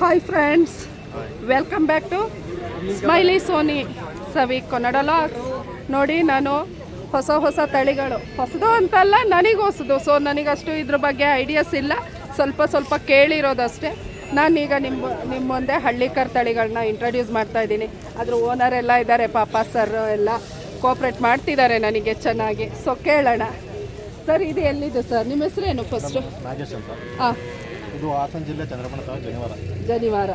Hi friends welcome back to smiley Soni Savi Kannada vlogs ನೋಡಿ ನಾನು ಹೊಸ ಹೊಸ ತಳಿಗಳು. ಹೊಸದು ಅಂತಲ್ಲ ನನಗೆ ಹೊಸದು. ಸೊ ನನಗಷ್ಟು ಇದ್ರ ಬಗ್ಗೆ ಐಡಿಯಾಸ್ ಇಲ್ಲ. ಸ್ವಲ್ಪ ಸ್ವಲ್ಪ ಕೇಳಿರೋದಷ್ಟೇ. ನಾನೀಗ ನಿಮ್ಮ ನಿಮ್ಮ ಮುಂದೆ ಹಳ್ಳಿಕರ್ ತಳಿಗಳನ್ನ ಇಂಟ್ರೊಡ್ಯೂಸ್ ಮಾಡ್ತಾ ಇದ್ದೀನಿ. ಅದ್ರ ಓನರ್ ಎಲ್ಲ ಇದ್ದಾರೆ ಪಾಪ ಸರ್ ಎಲ್ಲ ಕೋಪ್ರೇಟ್ ಮಾಡ್ತಿದ್ದಾರೆ ನನಗೆ ಚೆನ್ನಾಗಿ. ಸೊ ಕೇಳೋಣ. ಸರ್ ಇದು ಎಲ್ಲಿದೆ ಸರ್ ನಿಮ್ಮ ಹೆಸರೇನು ಫಸ್ಟು ಹಾಂ ಇದು ಹಾಸನ ಜಿಲ್ಲೆ ಚಂದ್ರಮಣ ಜನಿವಾರ. ಜನಿವಾರ.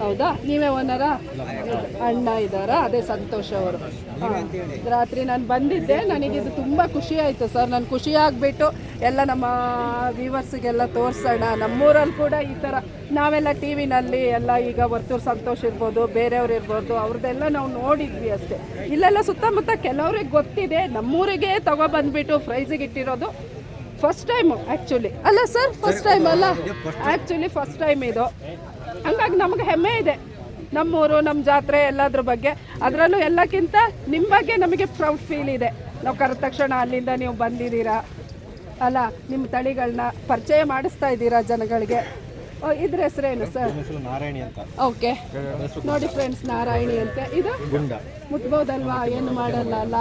ಹೌದಾ? ನೀವೇ ಓನರ? ಅಣ್ಣ ಇದ್ದಾರಾ? ಅದೇ ಸಂತೋಷ್ ಅವರು. ರಾತ್ರಿ ನಾನು ಬಂದಿದ್ದೆ. ನನಗಿದು ತುಂಬ ಖುಷಿ ಆಯಿತು ಸರ್. ನಾನು ಖುಷಿ ಆಗಿಬಿಟ್ಟು ಎಲ್ಲ ನಮ್ಮ ವ್ಯೂವರ್ಸಿಗೆಲ್ಲ ತೋರಿಸೋಣ. ನಮ್ಮೂರಲ್ಲಿ ಕೂಡ ಈ ಥರ ನಾವೆಲ್ಲ ಟಿ ವಿನಲ್ಲಿ ಎಲ್ಲ ಈಗ ವರ್ತೂರು ಸಂತೋಷ್ ಇರ್ಬೋದು, ಬೇರೆಯವ್ರು ಇರ್ಬೋದು, ಅವ್ರದ್ದೆಲ್ಲ ನಾವು ನೋಡಿದ್ವಿ ಅಷ್ಟೇ. ಇಲ್ಲೆಲ್ಲ ಸುತ್ತಮುತ್ತ ಕೆಲವ್ರಿಗೆ ಗೊತ್ತಿದೆ. ನಮ್ಮೂರಿಗೆ ತಗೊಬಂದ್ಬಿಟ್ಟು ಪ್ರೈಸಿಗೆ ಇಟ್ಟಿರೋದು. ಫಸ್ಟ್ ಟೈಮು ಆ್ಯಕ್ಚುಲಿ ಅಲ್ಲ ಸರ್ ಫಸ್ಟ್ ಟೈಮ್ ಅಲ್ಲ. ಆ್ಯಕ್ಚುಲಿ ಫಸ್ಟ್ ಟೈಮ್ ಇದು. ಹಂಗಾಗಿ ನಮಗೆ ಹೆಮ್ಮೆ ಇದೆ. ನಮ್ಮೂರು ನಮ್ಮ ಜಾತ್ರೆ ಎಲ್ಲದ್ರ ಬಗ್ಗೆ. ಅದರಲ್ಲೂ ಎಲ್ಲಕ್ಕಿಂತ ನಿಮ್ಮ ಬಗ್ಗೆ ನಮಗೆ ಪ್ರೌಡ್ ಫೀಲ್ ಇದೆ. ನಾವು ಕರೆದ ತಕ್ಷಣ ಅಲ್ಲಿಂದ ನೀವು ಬಂದಿದ್ದೀರಾ? ಅಲ್ಲ ನಿಮ್ಮ ತಳಿಗಳನ್ನ ಪರಿಚಯ ಮಾಡಿಸ್ತಾ ಇದ್ದೀರಾ ಜನಗಳಿಗೆ? ಓ, ಇದ್ರ ಹೆಸರೇನು ಸರ್? ಹೆಸರು ನಾರಾಯಣಿ ಅಂತ. ಓಕೆ. ನೋಡಿ ಫ್ರೆಂಡ್ಸ್ ನಾರಾಯಣಿ ಅಂತ. ಇದು ಗುಂಡ. ಮುಟ್ಬೋದಲ್ವಾ ಏನು ಮಾಡಲ್ಲ ಅಲ್ಲ?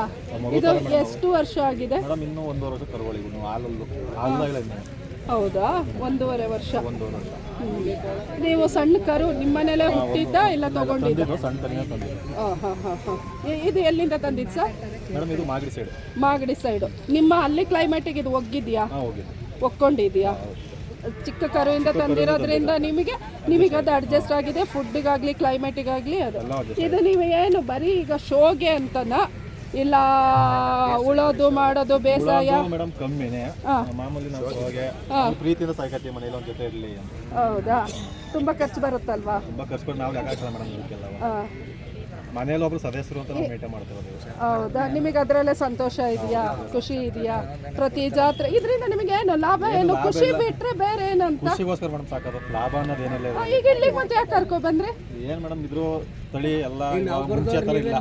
ಇದು ಎಷ್ಟು ವರ್ಷ ಆಗಿದೆ? ಮೇಡಮ್ ಇನ್ನೂ ಒಂದೂವರೆ ವರ್ಷ ಕರುವಳಿ ಇನ್ನು ಹಾಲಲ್ಲು ಹಾಲಾಗಲ್ಲ ಇನ್ನು ಹೌದಾ? ಒಂದೂವರೆ ವರ್ಷ. ಒಂದೂವರೆ ವರ್ಷ. ನೀವು ಸಣ್ಣ ಕರು ನಿಮ್ಮನೇಲೆ ಹುಟ್ಟಿದ್ದ ಇಲ್ಲ ತಗೊಂಡಿದ್ದ? ತಂದಿದ್ದು ಸಣ್ಣ ತನಿಯ ತಂದಿದ್ದು. ಹಾಂ ಹಾಂ ಹಾಂ. ಹಾಂ ಇದು ಎಲ್ಲಿಂದ ತಂದಿದ್ದು ಸರ್? ಮೇಡಮ್ ಇದು ಮಾಗಡಿ ಸೈಡ್ ಮಾಗಡಿ ಸೈಡು ನಿಮ್ಮ ಅಲ್ಲಿ ಕ್ಲೈಮೇಟಿಗೆ ಇದು ಒಗ್ಗಿದ್ಯಾ? ಹಾಂ ಹೋಗಿದೆ ಒಕ್ಕೊಂಡಿದ್ಯಾ? ಚಿಕ್ಕ ಕರುವಿಂದ ತಂದಿರೋದ್ರಿಂದ ನಿಮಗೆ ನಿಮಗೆ ಅದು ಅಡ್ಜಸ್ಟ್ ಆಗಿದೆ. ಫುಡ್ಡಿಗಾಗಲಿ ಕ್ಲೈಮೇಟಿಗಾಗಲಿ ಅದು. ಇದು ನೀವು ಏನು ಬರೀ ಈಗ ಶೋಗೆ ಅಂತನಾ? ಇಲ್ಲ ಉಳೋದು ಮಾಡೋದು ಬೇಸಾಯ? ಮೇಡಮ್ ಕಮ್ಮಿನೇ. ಮಾಮೂಲಿ ನಾವು ಹೋಗಿ ಪ್ರೀತಿಯಿಂದ ಸಾಯ್ಕತ್ತೀವಿ ಮನೇಲಿ ಒಂದು ಜೊತೆ ಇರಲಿ ಹೌದಾ? ತುಂಬಾ ಖರ್ಚು ಬರುತ್ತಲ್ವಾ? ತುಂಬ ಕರ್ಸ್ಕೊಂಡು ನಾವು ಯಾಕಾಗ್ತದೆ ಮೇಡಮ್ ಮನೇಲಿ ಒಬ್ರು ಸದಸ್ಯರು ಅಂತ ನಾವು ಮೇಂಟೈನ್ ಮಾಡ್ತಿರೋದು ಹೌದಾ? ನಿಮಗೆ ಅದರಲ್ಲೇ ಸಂತೋಷ ಇದೆಯಾ? ಖುಷಿ ಇದೆಯಾ? ಪ್ರತಿ ಜಾತ್ರೆ ಇದರಿಂದ ನಿಮಗೆ ಏನು ಲಾಭ ಏನು ಖುಷಿ ಬಿಟ್ರೆ ಬೇರೆ ಏನಂತ? ಖುಷಿಗೋಸ್ಕರ ಮೇಡಮ್ ಸಾಕೋದು. ಲಾಭ ಅನ್ನೋದು ಏನಿಲ್ಲ ಆ, ಈಗ ಇಲ್ಲಿಗೆ ಮತ್ತೆ ಯಾಕೆ ಕರ್ಕೊ ಬಂದ್ರಿ? ಏನ್ ಮೇಡಮ್ ಇದ್ರು ತಳಿ ಎಲ್ಲ ಮುಂಚೆ ಥರ ಇಲ್ಲ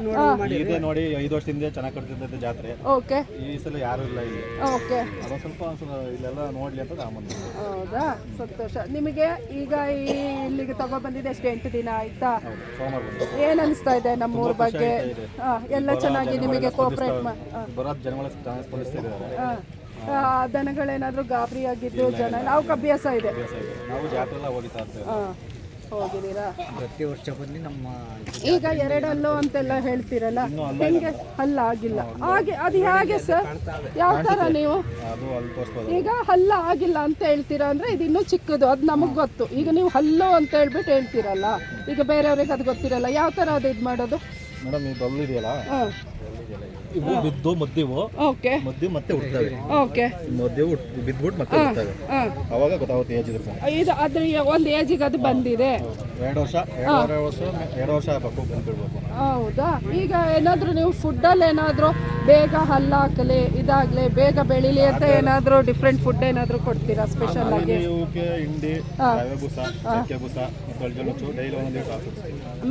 ಇದೆ ನೋಡಿ ಐದು ವರ್ಷದಿಂದ ಚೆನ್ನಾಗಿ ಕಟ್ತಿದ್ದೈತೆ ಜಾತ್ರೆ. ಓಕೆ. ಈ ಸಲ ಯಾರು ಇಲ್ಲ ಇಲ್ಲಿ. ಓಕೆ. ಅದೊಂದು ಸ್ವಲ್ಪ ಒಂದ್ ಸ್ವಲ್ಪ ಇಲ್ಲೆಲ್ಲ ನೋಡ್ಲಿ ಅಂತ ರಾಮನ್ ಹೌದಾ? ಸಂತೋಷ. ನಿಮಗೆ ಈಗ ಈ ಇಲ್ಲಿಗೆ ತಗೊ ಬಂದಿದೆ ಎಷ್ಟು ಎಂಟು ದಿನ ಆಯ್ತಾ? ಹೌದು ಸೋಮವಾರ ಬಂದು ಏನ್ ಅನಿಸ್ತಾ ಇದೆ? ನಮ್ಮೂರ ಬಗ್ಗೆ. ಎಲ್ಲ ಚೆನ್ನಾಗಿ ನಿಮಗೆ. ಆ, ದನಗಳೇನಾದ್ರೂ ಗಾಬರಿ ಆಗಿದ್ದು ಜನ ನಾವು ಅಭ್ಯಾಸ ಇದೆ. ಹೋಗಿದ್ದೀರಾ? ಪ್ರತಿ ವರ್ಷ ಬಂದು ನಮ್ಮ ಈಗ ಎರಡಲ್ಲೋ ಅಂತೆಲ್ಲ ಹೇಳ್ತೀರಲ್ಲ? ಹೆಂಗೆ ಹಲ್ಲ ಆಗಿಲ್ಲ. ಹಾಗೆ ಅದು ಹೇಗೆ ಸರ್? ಯಾವ ಥರ ನೀವು? ಈಗ ಹಲ್ಲ ಆಗಿಲ್ಲ ಅಂತ ಹೇಳ್ತೀರಾ ಅಂದ್ರೆ ಇದು ಇನ್ನೂ ಚಿಕ್ಕದು ಅದು ನಮಗೆ ಗೊತ್ತು. ಈಗ ನೀವು ಹಲ್ಲು ಅಂತ ಹೇಳ್ಬಿಟ್ಟು ಹೇಳ್ತೀರಲ್ಲ? ಈಗ ಬೇರೆಯವ್ರಿಗೆ ಅದು ಗೊತ್ತಿರಲ್ಲ. ಯಾವ ಥರ ಅದು ಇದು ಮಾಡೋದು? ಮೇಡಮ್ ಈ ಅಲ್ಲಿದೆಯಲ್ಲ ಇದೆಯಲ್ಲ? ಇವು ಬಿದ್ದು ಮದ್ದಿವು. ಓಕೆ. ಮದ್ದಿ ಮತ್ತೆ ಹುಡ್ತವೆ ಓಕೆ. ಮದ್ದಿವು ಬಿದ್ದ್ಬಿಟ್ಟು ಮತ್ತೆ ಹುಡ್ತವೆ ಅವಾಗ ಗೊತ್ತಾಗುತ್ತೆ ಏಜ್ ಇರುತ್ತೆ. ಇದು ಅದ್ರ ಒಂದು ಏಜಿಗೆ ಅದು ಬಂದಿದೆ. ಎರಡು ವರ್ಷ ಎರಡೂವರೆ ವರ್ಷ ಎರಡು ವರ್ಷ ಆಗಬೇಕು ಬಂದ್ಬಿಡ್ಬೇಕು ಹೌದಾ? ಈಗ ಏನಾದರೂ ನೀವು ಫುಡ್ಡಲ್ಲಿ ಏನಾದರೂ ಬೇಗ ಹಲ್ಲಾಕಲಿ ಇದಾಗಲಿ ಬೇಗ ಬೆಳಿಲಿ ಅಂತ ಏನಾದರೂ ಡಿಫ್ರೆಂಟ್ ಫುಡ್ ಏನಾದರೂ ಕೊಡ್ತೀರಾ ಸ್ಪೆಷಲ್ ಆಗಿ?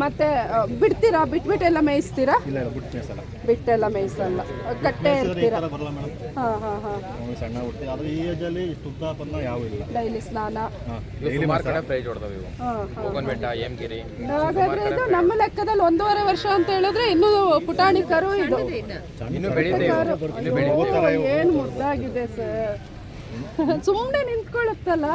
ಮತ್ತು ಬಿಡ್ತೀರಾ? ಬಿಟ್ಬಿಟ್ಟೆಲ್ಲ ಮೇಯಿಸ್ತೀರಾ? ಬಿಟ್ಟೆಲ್ಲ ಮೇಯಿಸಲ್ಲ ಕಟ್ಟೆ ಇರ್ತೀರಾ ಹಾಂ ಹಾಂ ಹಾಂ. ಸಣ್ಣ ಹುಟ್ಟಿ ಆದರೆ ಈ ಏಜಲ್ಲಿ ಇಷ್ಟು ಉದ್ದಾಪನ್ನ ಯಾವ ಇಲ್ಲ. ಡೈಲಿ ಸ್ನಾನ. ಹಾಗಾದ್ರೆ ಇದು ನಮ್ಮ ಲೆಕ್ಕದಲ್ಲಿ ಒಂದೂವರೆ ವರ್ಷ ಅಂತ ಹೇಳಿದ್ರೆ ಇನ್ನೂ ಪುಟಾಣಿ ಕರು ಇದು. ಏನ್ ಮುದ್ದಾಗಿದೆ ಸರ್? ಸುಮ್ಮನೆ ನಿಂತ್ಕೊಳ್ಳುತ್ತಲ್ಲ?